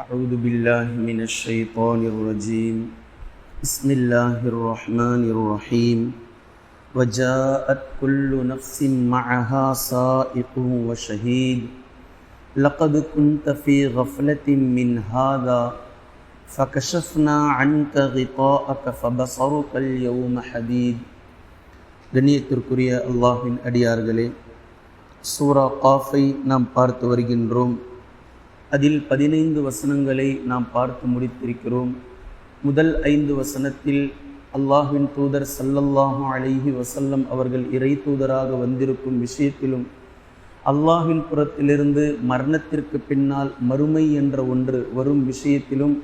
أعوذ بالله من الشيطان الرجيم بسم الله الرحمن الرحيم وجاءت كل نفس معها سائق وشهيد لقد كنت في غفلة من هذا فكشفنا عنك غطاءك فبصرك اليوم حديد கண்ணியத்திற்குரிய அல்லாஹின் அடியார்களே சூரா காஃபை நாம் பார்த்து வருகின்றோம் அதில் பதினைந்து வசனங்களை நாம் பார்த்து முடித்திருக்கிறோம். முதல் ஐந்து வசனத்தில் அல்லாஹின் தூதர் சல்லல்லாஹு அலைஹி வசல்லம் அவர்கள் இறை தூதராக வந்திருக்கும் விஷயத்திலும் அல்லாஹின் புறத்திலிருந்து மரணத்திற்கு பின்னால் மறுமை என்ற ஒன்று வரும் விஷயத்திலும்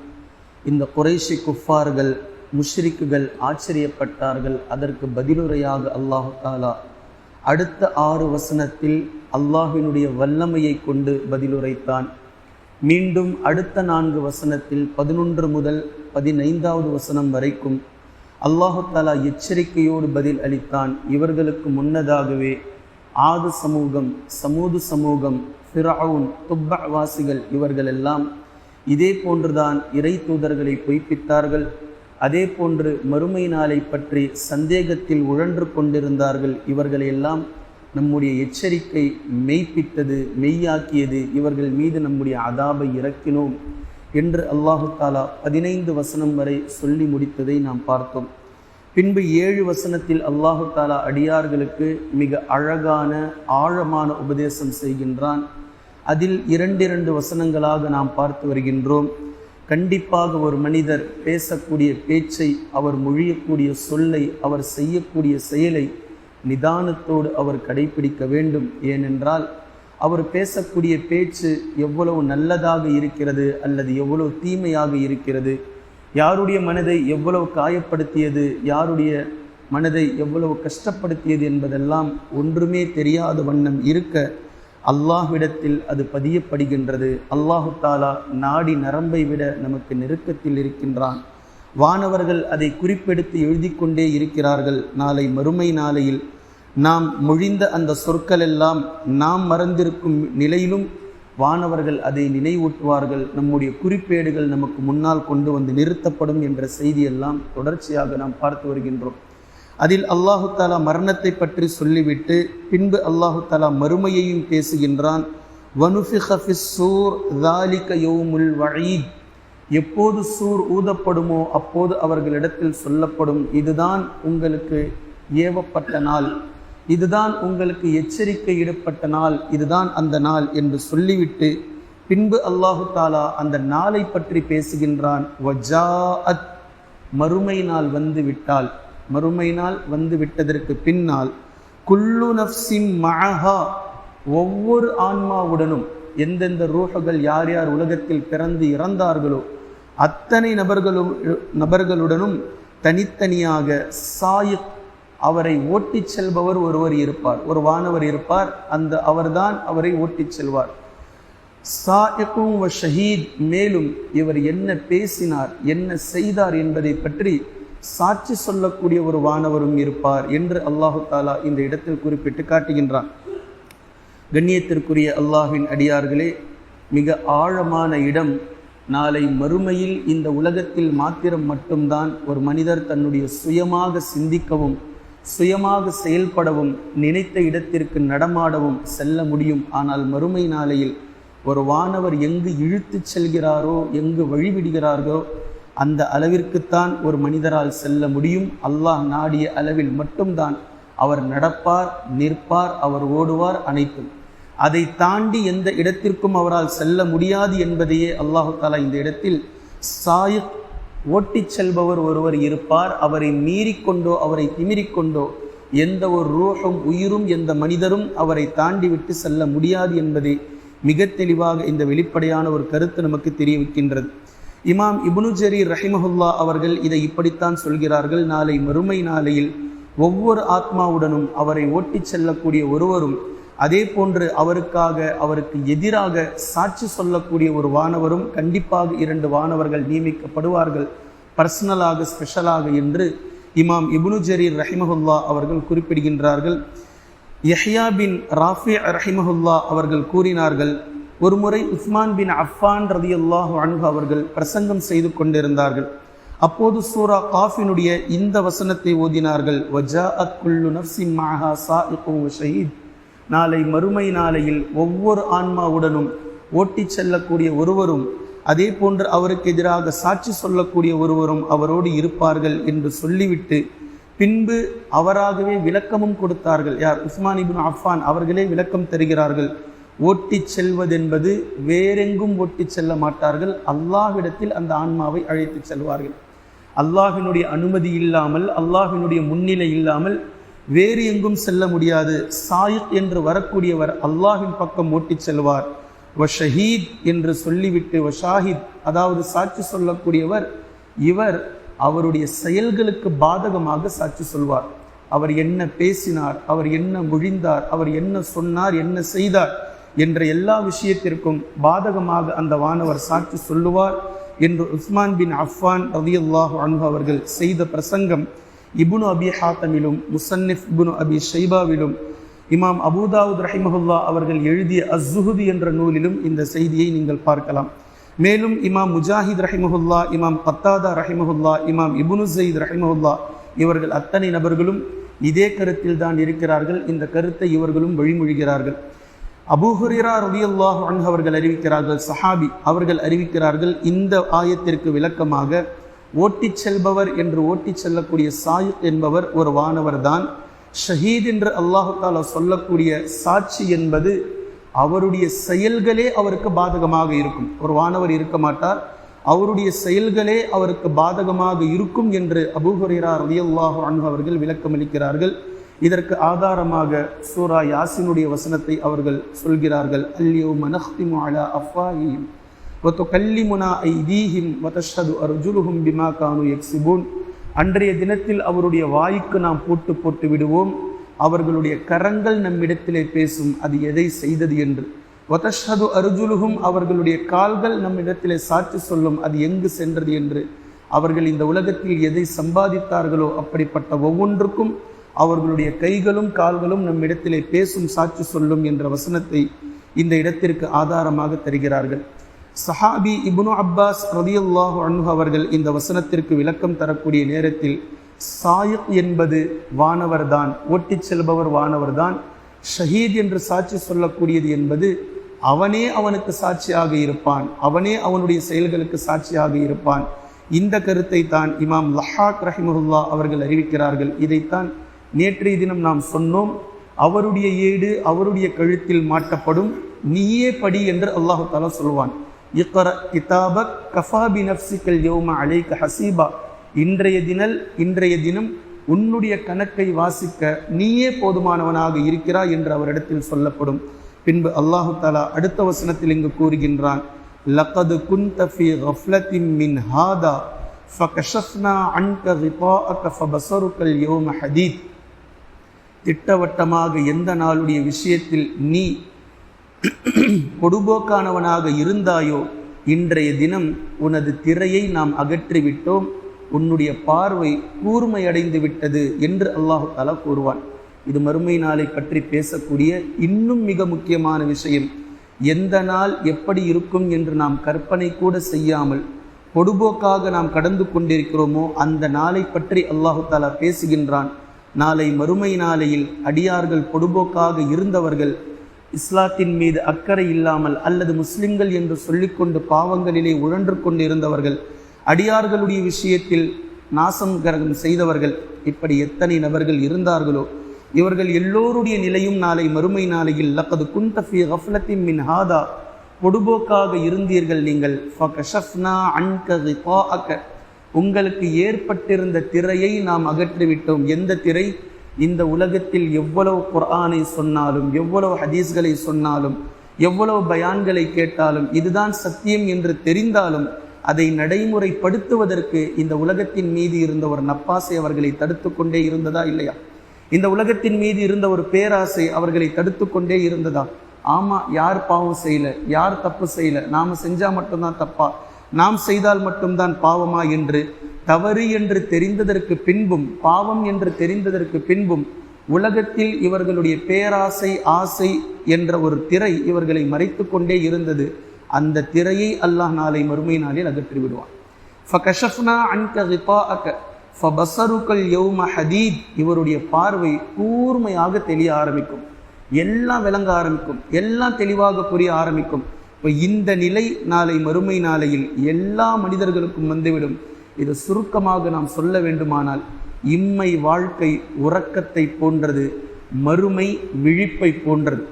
இந்த குறைஷி குஃபார்கள் முஷ்ரிக்குகள் ஆச்சரியப்பட்டார்கள். அதற்கு பதிலுரையாக அல்லாஹு தாலா அடுத்த ஆறு வசனத்தில் அல்லாஹினுடைய வல்லமையை கொண்டு பதிலுரைத்தான். மீண்டும் அடுத்த நான்கு வசனத்தில் பதினொன்று முதல் பதினைந்தாவது வசனம் வரைக்கும் அல்லாஹாலா எச்சரிக்கையோடு பதில் அளித்தான். இவர்களுக்கு முன்னதாகவே ஆது சமூகம் சமூது சமூகம் ஃபிரவுன் துப்பவாசிகள் வாசிகள் இவர்களெல்லாம் இதே போன்றுதான் இறை தூதர்களை பொய்ப்பித்தார்கள். அதே போன்று மறுமை நாளை பற்றி சந்தேகத்தில் உழன்று கொண்டிருந்தார்கள் இவர்களையெல்லாம். நம்முடைய எச்சரிக்கை மெய்ப்பித்தது மெய்யாக்கியது இவர்கள் மீது நம்முடைய அதாபை இறக்கினோம் என்று அல்லாஹு தாலா பதினைந்து வசனம் வரை சொல்லி முடித்ததை நாம் பார்த்தோம். பின்பு ஏழு வசனத்தில் அல்லாஹு தாலா அடியார்களுக்கு மிக அழகான ஆழமான உபதேசம் செய்கின்றான். அதில் இரண்டிரண்டு வசனங்களாக நாம் பார்த்து வருகின்றோம். கண்டிப்பாக ஒரு மனிதர் பேசக்கூடிய பேச்சை அவர் மொழியக்கூடிய சொல்லை அவர் செய்யக்கூடிய செயலை நிதானத்தோடு அவர் கடைபிடிக்க வேண்டும். ஏனென்றால் அவர் பேசக்கூடிய பேச்சு எவ்வளவு நல்லதாக இருக்கிறது அல்லது எவ்வளவு தீமையாக இருக்கிறது? யாருடைய மனதை எவ்வளவு காயப்படுத்தியது? யாருடைய மனதை எவ்வளவு கஷ்டப்படுத்தியது என்பதெல்லாம் ஒன்றுமே தெரியாத வண்ணம் இருக்க அல்லாஹ்விடத்தில் அது பதியப்படுகின்றது. அல்லாஹு தாலா நாடி நரம்பை விட நமக்கு நெருக்கத்தில் இருக்கின்றான். வானவர்கள் அதை குறிப்பெடுத்து எழுதி கொண்டே இருக்கிறார்கள். நாளை மறுமை நாளையில் நாம் மொழிந்த அந்த சொற்கள் எல்லாம் நாம் மறந்திருக்கும் நிலையிலும் வானவர்கள் அதை நினைவூட்டுவார்கள். நம்முடைய குறிப்பேடுகள் நமக்கு முன்னால் கொண்டு வந்து நிறுத்தப்படும் என்ற செய்தியெல்லாம் தொடர்ச்சியாக நாம் பார்த்து வருகின்றோம். அதில் அல்லாஹு தாலா மரணத்தை பற்றி சொல்லிவிட்டு பின்பு அல்லாஹு தாலா மறுமையையும் பேசுகின்றான். எப்போது சூர் ஊதப்படுமோ அப்போது அவர்களிடத்தில் சொல்லப்படும் இதுதான் உங்களுக்கு ஏவப்பட்ட நாள். இதுதான் உங்களுக்கு எச்சரிக்கை இடப்பட்ட நாள். இதுதான் அந்த நாள் என்று சொல்லிவிட்டு பின்பு அல்லாஹு தாலா அந்த நாளை பற்றி பேசுகின்றான். மறுமை நாள் வந்து விட்டால் மறுமை நாள் வந்து விட்டதற்கு பின்னால் குல்லு நஃப்சிம் மழஹா ஒவ்வொரு ஆன்மாவுடனும் எந்தெந்த ரூஹகள் யார் யார் உலகத்தில் பிறந்து இறந்தார்களோ அத்தனை நபர்களும் நபர்களுடனும் தனித்தனியாக சாயிக் அவரை ஓட்டிச் செல்பவர் ஒருவர் இருப்பார். ஒரு வானவர் இருப்பார். அந்த அவர்தான் அவரை ஓட்டிச் செல்வார். சாயக்கும் ஷஹீத் மேலும் இவர் என்ன பேசினார் என்ன செய்தார் என்பதை பற்றி சாட்சி சொல்லக்கூடிய ஒரு வானவரும் இருப்பார் என்று அல்லாஹு தாலா இந்த இடத்தில் குறிப்பிட்டு காட்டுகின்றான். கண்ணியத்திற்குரிய அல்லாஹின் அடியார்களே மிக ஆழமான இடம் நாளை மறுமையில் இந்த உலகத்தில் மாத்திரம் மட்டும்தான் ஒரு மனிதர் தன்னுடைய சுயமாக சிந்திக்கவும் சுயமாக செயல்படவும் நினைத்த இடத்திற்கு நடமாடவும் செல்ல முடியும். ஆனால் மறுமை நாளையில் ஒரு வானவர் எங்கு இழுத்துச் செல்கிறாரோ எங்கு வழிவிடுகிறார்களோ அந்த அளவிற்குத்தான் ஒரு மனிதரால் செல்ல முடியும். அல்லாஹ் நாடிய அளவில் மட்டும்தான் அவர் நடப்பார் நிற்பார் அவர் ஓடுவார் அனைத்தும். அதை தாண்டி எந்த இடத்திற்கும் அவரால் செல்ல முடியாது என்பதையே அல்லாஹு தாலா இந்த இடத்தில் சாயத் ஓட்டிச் செல்பவர் ஒருவர் இருப்பார். அவரை மீறிக்கொண்டோ அவரை திமிரிக்கொண்டோ எந்த ஒரு ரூஹும் உயிரும் எந்த மனிதரும் அவரை தாண்டி விட்டு செல்ல முடியாது என்பதை மிக தெளிவாக இந்த வெளிப்படையான ஒரு கருத்து நமக்கு தெரிவிக்கின்றது. இமாம் இபுனு ஜரீர் ரஹிமஹுல்லா அவர்கள் இதை இப்படித்தான் சொல்கிறார்கள். நாளை மறுமை நாளையில் ஒவ்வொரு ஆத்மாவுடனும் அவரை ஓட்டிச் செல்லக்கூடிய ஒருவரும் அதே போன்று அவருக்காக அவருக்கு எதிராக சாட்சி சொல்லக்கூடிய ஒரு வானவரும் கண்டிப்பாக இரண்டு வானவர்கள் நியமிக்கப்படுவார்கள். பர்சனலாக ஸ்பெஷலாக என்று இமாம் இபுனு ஜரீர் ரஹிமஹுல்லா அவர்கள் குறிப்பிடுகின்றார்கள். யஹ்யா பின் ராஃபி ரஹிமஹுல்லா அவர்கள் கூறினார்கள் ஒருமுறை உஸ்மான் பின் அஃபான் ரதியுல்லாஹு அன்ஹு அவர்கள் பிரசங்கம் செய்து கொண்டிருந்தார்கள். அப்போது சூரா காஃபினுடைய இந்த வசனத்தை ஓதினார்கள் வஜாஅத் குல்லு நர்சிம் மாஹா சா இப்போ ஷஹீத். நாளை மறுமை நாளையில் ஒவ்வொரு ஆன்மாவுடனும் ஓட்டிச் செல்லக்கூடிய ஒருவரும் அதே போன்று அவருக்கு எதிராக சாட்சி சொல்லக்கூடிய ஒருவரும் அவரோடு இருப்பார்கள் என்று சொல்லிவிட்டு பின்பு அவராகவே விளக்கமும் கொடுத்தார்கள். யார்? உஸ்மான் இப்னு அஃபான் அவர்களே விளக்கம் தருகிறார்கள். ஓட்டிச் செல்வதென்பது வேறெங்கும் ஓட்டிச் செல்ல மாட்டார்கள். அல்லாஹ்விடத்தில் அந்த ஆன்மாவை அழைத்துச் செல்வார்கள். அல்லாஹினுடைய அனுமதி இல்லாமல் அல்லாஹினுடைய முன்னிலை இல்லாமல் வேறு எங்கும் செல்ல முடியாது. சாயித் என்று வரக்கூடியவர் அல்லாஹின் பக்கம் ஓட்டிச் செல்வார். வ ஷஹீத் என்று சொல்லிவிட்டு வ ஷாஹித் அதாவது சாட்சி சொல்லக்கூடியவர் இவர் அவருடைய செயல்களுக்கு பாதகமாக சாட்சி சொல்வார். அவர் என்ன பேசினார் அவர் என்ன முழிந்தார் அவர் என்ன சொன்னார் என்ன செய்தார் என்ற எல்லா விஷயத்திற்கும் பாதகமாக அந்த வானவர் சாட்சி சொல்லுவார் என்று உஸ்மான் பின் அஃபான் ரதியுல்லாஹு அன்பு அவர்கள் செய்த பிரசங்கம் இபுனு அபி ஹாத்தமிலும் முசன்னிஃப் இபுனு அபி ஷைபாவிலும் இமாம் அபூதாவுத் ரஹிமஹுல்லா அவர்கள் எழுதிய அஸ்ஸுஹுதி என்ற நூலிலும் இந்த செய்தியை நீங்கள் பார்க்கலாம். மேலும் இமாம் முஜாஹித் ரஹிமஹுல்லா இமாம் பத்தாதா ரஹிமஹுல்லா இமாம் இபுனு சயீத் ரஹிமஹுல்லா இவர்கள் அத்தனை நபர்களும் இதே கருத்தில் தான் இருக்கிறார்கள். இந்த கருத்தை இவர்களும் வழிமொழிகிறார்கள். அபூஹுரிரா ரதியுல்லாஹு அன்ஹு அவர்கள் அறிவிக்கிறார்கள் சஹாபி அவர்கள் அறிவிக்கிறார்கள் இந்த ஆயத்திற்கு விளக்கமாக ஓட்டிச் செல்பவர் என்று ஓட்டிச் செல்லக்கூடிய சாயு என்பவர் ஒரு வானவர் தான் ஷஹீத் என்று அல்லாஹு தாலா சொல்லக்கூடிய சாட்சி என்பது அவருடைய செயல்களே அவருக்கு பாதகமாக இருக்கும். ஒரு வானவர் இருக்க மாட்டார். அவருடைய செயல்களே அவருக்கு பாதகமாக இருக்கும் என்று அபூஹுரேரா ரலியல்லாஹு அன்ஹு அவர்கள் விளக்கமளிக்கிறார்கள். இதற்கு ஆதாரமாக சூரா யாசினுடைய வசனத்தை அவர்கள் சொல்கிறார்கள். அல்லியோ மனஹ்திமு அலா அஃபாஹிம் ஒத்துக்கல்லிமுனா ஐதீஹிம் வதஷது அர்ஜுலுஹும் பிமா கானு எக்ஸிபூன் அன்றைய தினத்தில் அவருடைய வாய்க்கு நாம் போட்டு போட்டு விடுவோம். அவர்களுடைய கரங்கள் நம்மிடத்திலே பேசும். அது எதை செய்தது என்று. ஒதஷது அருஜுலுகும் அவர்களுடைய கால்கள் நம்மிடத்திலே சாட்சி சொல்லும். அது எங்கு சென்றது என்று. அவர்கள் இந்த உலகத்தில் எதை சம்பாதித்தார்களோ அப்படிப்பட்ட ஒவ்வொன்றுக்கும் அவர்களுடைய கைகளும் கால்களும் நம்மிடத்திலே பேசும் சாட்சி சொல்லும் என்ற வசனத்தை இந்த இடத்திற்கு ஆதாரமாக தருகிறார்கள். சஹாபி இப்னு அப்பாஸ் ரதியுல்லாஹு அன்ஹு அவர்கள் இந்த வசனத்திற்கு விளக்கம் தரக்கூடிய நேரத்தில் சாயிக் என்பது வானவர்தான் ஓட்டிச் செல்பவர் வானவர்தான் ஷஹீத் என்று சாட்சி சொல்லக்கூடியது என்பது அவனே அவனுக்கு சாட்சியாக இருப்பான் அவனே அவனுடைய செயல்களுக்கு சாட்சியாக இருப்பான். இந்த கருத்தை தான் இமாம் லஹாக் ரஹிமஹுல்லா அவர்கள் அறிவிக்கிறார்கள். இதைத்தான் நேற்றைய தினம் நாம் சொன்னோம். அவருடைய ஏடு அவருடைய கழுத்தில் மாட்டப்படும் நீயே படி என்று அல்லாஹு தாலா சொல்வான். இக்கர கிதாபக் கஃபாபி நப்சிக்கல் யோம அலைக்க ஹசீபா. இன்றைய தினல் இன்றைய தினம் உன்னுடைய கணக்கை வாசிக்க நீயே போதுமானவனாக இருக்கிறாய் என்று அவரிடத்தில் சொல்லப்படும். பின்பு அல்லாஹு தாலா அடுத்த வசனத்தில் இங்கு கூறுகின்றான். லகது குந்த ஃபி கஃப்லத்தின் மின் ஹாதா ஃபகஷஃப்னா அன்க ரிபாஅக ஃபபஸருக்கல் யோம ஹதீத். திட்டவட்டமாக எந்த நாளுடைய விஷயத்தில் நீ கொடுபோக்கானவனாக இருந்தாயோ இன்றைய தினம் உனது திரையை நாம் அகற்றிவிட்டோம். உன்னுடைய பார்வை கூர்மையடைந்து விட்டது என்று அல்லாஹு தாலா கூறுவான். இது மறுமை நாளை பற்றி பேசக்கூடிய இன்னும் மிக முக்கியமான விஷயம். எந்த நாள் எப்படி இருக்கும் என்று நாம் கற்பனை கூட செய்யாமல் பொடுபோக்காக நாம் கடந்து கொண்டிருக்கிறோமோ அந்த நாளை பற்றி அல்லாஹு தாலா பேசுகின்றான். நாளை மறுமை நாளையில் அடியார்கள் பொடுபோக்காக இருந்தவர்கள் இஸ்லாத்தின் மீது அக்கறை இல்லாமல் அல்லது முஸ்லிம்கள் என்று சொல்லிக்கொண்டு பாவங்களிலே உழன்று கொண்டு இருந்தவர்கள் அடியார்களுடைய விஷயத்தில் நாசம் கரகம் செய்தவர்கள் இப்படி எத்தனை நபர்கள் இருந்தார்களோ இவர்கள் எல்லோருடைய நிலையும் நாளை மறுமை நாளையில் லக்கது குந்தஃபி ஹஃப்லத்தின் மின் ஹாதா பொடுபோக்காக இருந்தீர்கள் நீங்கள். உங்களுக்கு ஏற்பட்டிருந்த திரையை நாம் அகற்றிவிட்டோம் எந்த திரை? இந்த உலகத்தில் எவ்வளவு குர்ஆனை சொன்னாலும் எவ்வளவு ஹதீஸ்களை சொன்னாலும் எவ்வளவு பயான்களை கேட்டாலும் இதுதான் சத்தியம் என்று தெரிந்தாலும் அதை நடைமுறைப்படுத்துவதற்கு இந்த உலகத்தின் மீது இருந்த ஒரு நப்பாசை அவர்களை தடுத்து கொண்டே இருந்ததா இல்லையா? இந்த உலகத்தின் மீது இருந்த ஒரு பேராசை அவர்களை தடுத்து கொண்டே இருந்ததா? ஆமா யார் பாவம் செய்யல? யார் தப்பு செய்யல? நாம செஞ்சா மட்டும்தான் தப்பா? நாம் செய்தால் மட்டும்தான் பாவமா என்று தவறு என்று தெரிந்ததற்கு பின்பும் பாவம் என்று தெரிந்ததற்கு பின்பும் உலகத்தில் இவர்களுடைய பேராசை ஆசை என்ற ஒரு திரை இவர்களை மறைத்து கொண்டே இருந்தது. அந்த திரையை அல்லாஹ் நாளை மறுமை நாளில் அகற்றி விடுவான். ஃபகஷஃப்னா அன்க ரிபாஅக ஃபபஸருக்கல் யௌம ஹதீத் இவருடைய பார்வை கூர்மையாக தெளிய ஆரம்பிக்கும். எல்லாம் விளங்க ஆரம்பிக்கும் எல்லாம் தெளிவாக புரிய ஆரம்பிக்கும். இப்போ இந்த நிலை நாளை மறுமை நாளையில் எல்லா மனிதர்களுக்கும் வந்துவிடும். இது சுருக்கமாக நாம் சொல்ல வேண்டுமானால் இம்மை வாழ்க்கை உறக்கத்தை போன்றது மறுமை விழிப்பை போன்றது.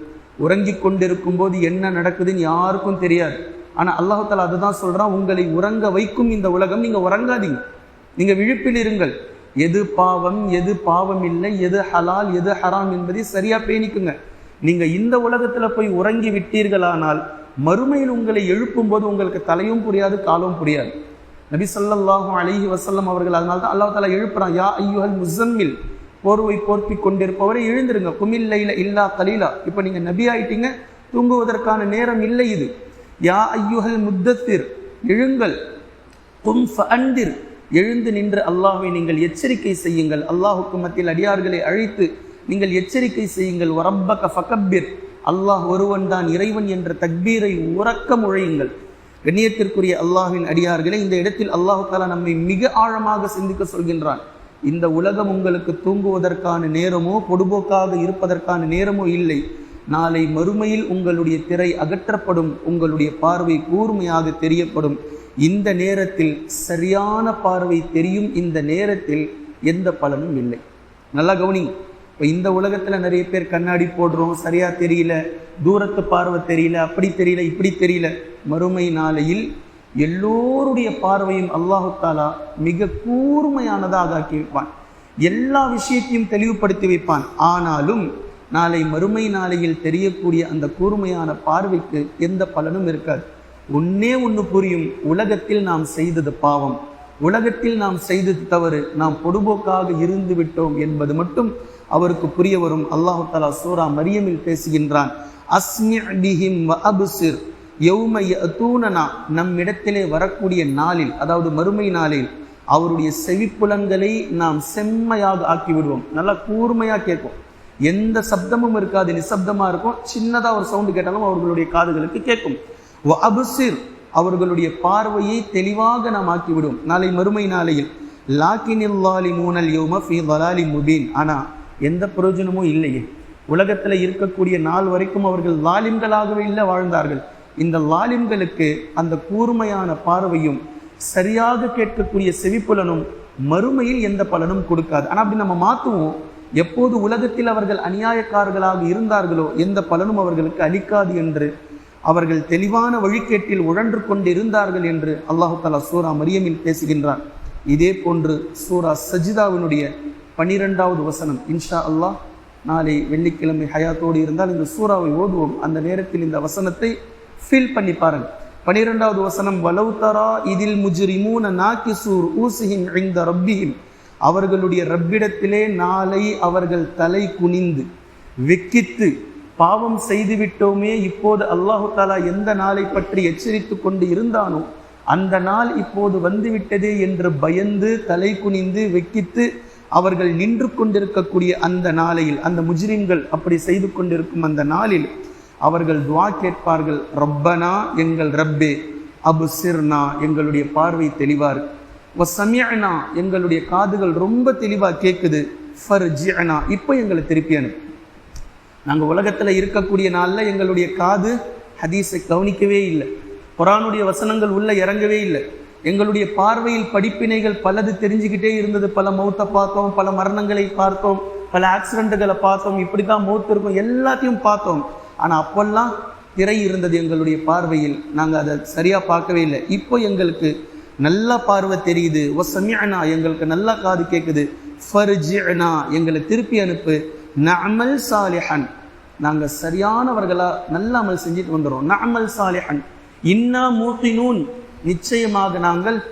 உறங்கிக் கொண்டிருக்கும் போது என்ன நடக்குதுன்னு யாருக்கும் தெரியாது. ஆனால் அல்லாஹால அதுதான் சொல்கிறான் உங்களை உறங்க வைக்கும் இந்த உலகம் நீங்கள் உறங்காதீங்க. நீங்கள் விழிப்பில் இருங்கள். எது பாவம் எது பாவம் இல்லை எது ஹலால் எது ஹராம் என்பதை சரியாக பேணிக்குங்க. நீங்கள் இந்த உலகத்தில் போய் உறங்கி விட்டீர்களானால் மறுமையில் உங்களை எழுப்பும்போது உங்களுக்கு தலையும் புரியாது காலும் புரியாது. நபி ஸல்லல்லாஹு அலிஹி வசல்லம் அவர்கள் அதனால தான் அல்லா தாலா எழுப்புறான் யா ஐயுஹல் முசம்மில் போர்வை போர்த்தி கொண்டிருப்பவரை எழுந்திருங்க குமில்லைல இல்லா கலீலா. இப்போ நீங்கள் நபி ஆயிட்டீங்க தூங்குவதற்கான நேரம் இல்லை இது. யா ஐயுஹல் முத்தத்திர் எழுங்கள் கும் அந்திர் எழுந்து நின்று அல்லாஹை நீங்கள் எச்சரிக்கை செய்யுங்கள் அல்லாஹுக்கு மத்தியில் அடியார்களை அழைத்து நீங்கள் எச்சரிக்கை செய்யுங்கள் வரப்பக ஃபகப்பிர். அல்லாஹ் ஒருவன் தான் இறைவன் என்ற தக்பீரை உறக்க முழையுங்கள். கண்ணியத்திற்குரிய அல்லாஹின் அடியார்களை இந்த இடத்தில் அல்லாஹு தாலா நம்மை மிக ஆழமாக சிந்திக்க சொல்கின்றான். இந்த உலகம் உங்களுக்கு தூங்குவதற்கான நேரமோ பொடுபோக்காக இருப்பதற்கான நேரமோ இல்லை. நாளை மறுமையில் உங்களுடைய திரை அகற்றப்படும் உங்களுடைய பார்வை கூர்மையாக தெரியப்படும். இந்த நேரத்தில் சரியான பார்வை தெரியும் இந்த நேரத்தில் எந்த பலனும் இல்லை. நல்லா கவுனி இப்போ இந்த உலகத்தில் நிறைய பேர் கண்ணாடி போடுறோம் சரியாக தெரியல தூரத்து பார்வை தெரியல அப்படி தெரியல இப்படி தெரியல. மறுமை நாளையில் எல்லோருடைய பார்வையும் அல்லாஹு தாலா மிக கூர்மையானதாக ஆக்கி வைப்பான். எல்லா விஷயத்தையும் தெளிவுபடுத்தி வைப்பான். ஆனாலும் நாளை மறுமை நாளையில் தெரியக்கூடிய அந்த கூர்மையான பார்வைக்கு எந்த பலனும் இருக்காது. ஒன்னே ஒன்று புரியும். உலகத்தில் நாம் செய்தது பாவம். உலகத்தில் நாம் செய்தது தவறு. நாம் பொடுபோக்காக இருந்து விட்டோம் என்பது மட்டும் அவருக்கு புரிய வரும். அல்லாஹு தாலா சூரா மரியமில் பேசுகின்றான். அஸ்மி அபுசிர். வ தூணனா யௌம இடத்திலே நம்மிடத்திலே வரக்கூடிய நாளில் அதாவது மறுமை நாளில் அவருடைய செவிப்புலன்களை நாம் செம்மையாக ஆக்கி விடுவோம் நல்லா கூர்மையாக கேட்கும் எந்த சப்தமும் இருக்காது நிசப்தமாக இருக்கும். சின்னதாக ஒரு சவுண்டு கேட்டாலும் அவர்களுடைய காதுகளுக்கு கேட்கும். அபுசிர் அவர்களுடைய பார்வையை தெளிவாக நாம் ஆக்கிவிடும் நாளை மறுமை நாளையில் லாக்கினில்லாலி மூனல் யோம ஃபி வலாலி முபீன். ஆனால் எந்த பிரயோஜனமும் இல்லையே. உலகத்தில் இருக்கக்கூடிய நாள் வரைக்கும் அவர்கள் லாலிம்களாகவே இல்லை வாழ்ந்தார்கள். இந்த லாலிம்களுக்கு அந்த கூர்மையான பார்வையும் சரியாக கேட்கக்கூடிய செவிப்புலனும் மறுமையில் எந்த பலனும் கொடுக்காது. ஆனால் அப்படி நம்ம மாற்றுவோம் எப்போது உலகத்தில் அவர்கள் அநியாயக்காரர்களாக இருந்தார்களோ எந்த பலனும் அவர்களுக்கு அளிக்காது என்று அவர்கள் தெளிவான வழிகேட்டில் உழன்று கொண்டு இருந்தார்கள் என்று அல்லாஹு தாலா சூரா மரியமில் பேசுகின்றார் இதே போன்று சூரா சஜிதாவினுடைய பன்னிரெண்டாவது வசனம் இன்ஷா அல்லாஹ் நாளை வெள்ளிக்கிழமை ஹயாத்தோடு இருந்தால் இந்த சூறாவை ஓதுவோம். அந்த நேரத்தில் இந்த வசனத்தை ஃபீல் பண்ணி பாருங்க. பனிரெண்டாவது வசனம் வலவுதரா இதில் முஜ்ரிமூன நாக்கிசூர் ஊசிஹிம் இந்த ரப்பிஹிம். அவர்களுடைய ரப்பிடத்திலே நாளை அவர்கள் தலை குனிந்து வெக்கித்து பாவம் செய்துவிட்டோமே இப்போது அல்லாஹு தாலா எந்த நாளை பற்றி எச்சரித்து கொண்டு இருந்தானோ அந்த நாள் இப்போது வந்துவிட்டதே என்று பயந்து தலை குனிந்து வெக்கித்து அவர்கள் நின்று கொண்டிருக்கக்கூடிய அந்த நாளையில் அந்த முஜ்ரிம்கள் அப்படி செய்து கொண்டிருக்கும் அந்த நாளில் அவர்கள் துவா கேட்பார்கள் ரப்பனா எங்கள் ரப்பே அபு சிர்னா எங்களுடைய பார்வை தெளிவார். சமியனா எங்களுடைய காதுகள் ரொம்ப தெளிவாக கேட்குது. ஃபர் ஜியனா இப்போ எங்களை திருப்பி அனுப்பு. நாங்கள் உலகத்தில் இருக்கக்கூடிய நாளில் எங்களுடைய காது ஹதீஸை கவனிக்கவே இல்லை. குரானுடைய வசனங்கள் உள்ளே இறங்கவே இல்லை. எங்களுடைய பார்வையில் படிப்பினைகள் பலது தெரிஞ்சுக்கிட்டே இருந்தது. பல மௌத்தை பார்த்தோம் பல மரணங்களை பார்த்தோம் பல ஆக்சிடென்ட்டுகளை பார்த்தோம். இப்படி தான் மௌத்து இருக்கும். எல்லாத்தையும் பார்த்தோம். ஆனால் அப்போல்லாம் திரை இருந்தது எங்களுடைய பார்வையில். நாங்கள் அதை சரியாக பார்க்கவே இல்லை. இப்போ எங்களுக்கு நல்லா பார்வை தெரியுது. ஒ சமியனா எங்களுக்கு நல்லா காது கேட்குது ஃபர்ஜினா எங்களை திருப்பி அனுப்பு. நமல் சாலிஹன். நாங்கள் சரியானவர்களாக நல்ல அமல் செஞ்சுட்டு வந்துடுறோம் நமல் சாலிஹன். இன்னா மூத்தினூன். நிச்சயமாக நாங்கள்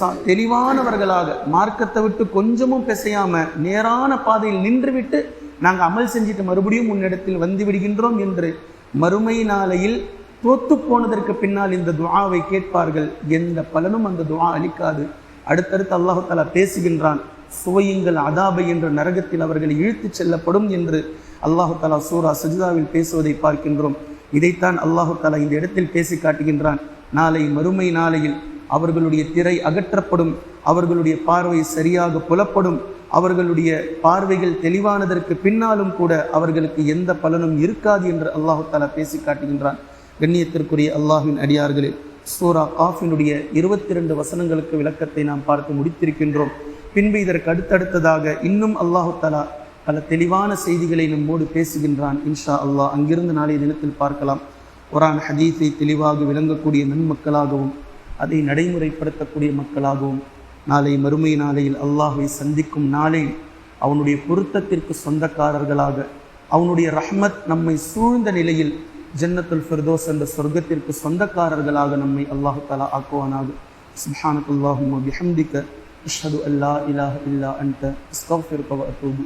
ச- தெளிவானவர்களாக மார்க்கத்தை விட்டு கொஞ்சமும் பிசையாம நேரான பாதையில் நின்றுவிட்டு நாங்கள் அமல் செஞ்சுட்டு மறுபடியும் உன்னிடத்தில் வந்து விடுகின்றோம் என்று மறுமை நாளையில் தோத்து போனதற்கு பின்னால் இந்த துவாவை கேட்பார்கள். எந்த பலனும் அந்த துவா அளிக்காது. அடுத்தடுத்து அல்லாஹு தலா பேசுகின்றான். சுவையுங்கள் அதாபை என்ற நரகத்தில் அவர்கள் இழுத்துச் செல்லப்படும் என்று அல்லாஹு தாலா சூரா சஜிதாவில் பேசுவதை பார்க்கின்றோம். இதைத்தான் அல்லாஹு தாலா இந்த இடத்தில் பேசி காட்டுகின்றான். நாளை மறுமை நாளையில் அவர்களுடைய திரை அகற்றப்படும். அவர்களுடைய பார்வை சரியாக புலப்படும். அவர்களுடைய பார்வைகள் தெளிவானதற்கு பின்னாலும் கூட அவர்களுக்கு எந்த பலனும் இருக்காது என்று அல்லாஹு தாலா பேசி காட்டுகின்றான். கண்ணியத்திற்குரிய அல்லாஹின் அடியார்களே சூரா காஃபினுடைய இருபத்தி ரெண்டு வசனங்களுக்கு விளக்கத்தை நாம் பார்த்து முடித்திருக்கின்றோம். பின்பு இதற்கு அடுத்தடுத்ததாக இன்னும் அல்லாஹு தாலா பல தெளிவான செய்திகளை நம்மோடு பேசுகின்றான். இன்ஷா அல்லாஹ் அங்கிருந்து நாளைய தினத்தில் பார்க்கலாம். குரான் ஹதீஸை தெளிவாக விளங்கக்கூடிய நன்மக்களாகவும் அதை நடைமுறைப்படுத்தக்கூடிய மக்களாகவும் நாளை மறுமை நாளையில் அல்லாஹை சந்திக்கும் நாளில் அவனுடைய பொருத்தத்திற்கு சொந்தக்காரர்களாக அவனுடைய ரஹ்மத் நம்மை சூழ்ந்த நிலையில் ஜன்னத்துல் ஃபிர்தோஸ் என்ற சொர்க்கத்திற்கு சொந்தக்காரர்களாக நம்மை அல்லாஹு தலா ஆக்குவானாக. சுப்ஹானக் அல்லாஹும் அஷ்ஹது அல்லா இலாஹ இல்லா அன்த அஸ்தக்ஃபிருக வ அத்தூபு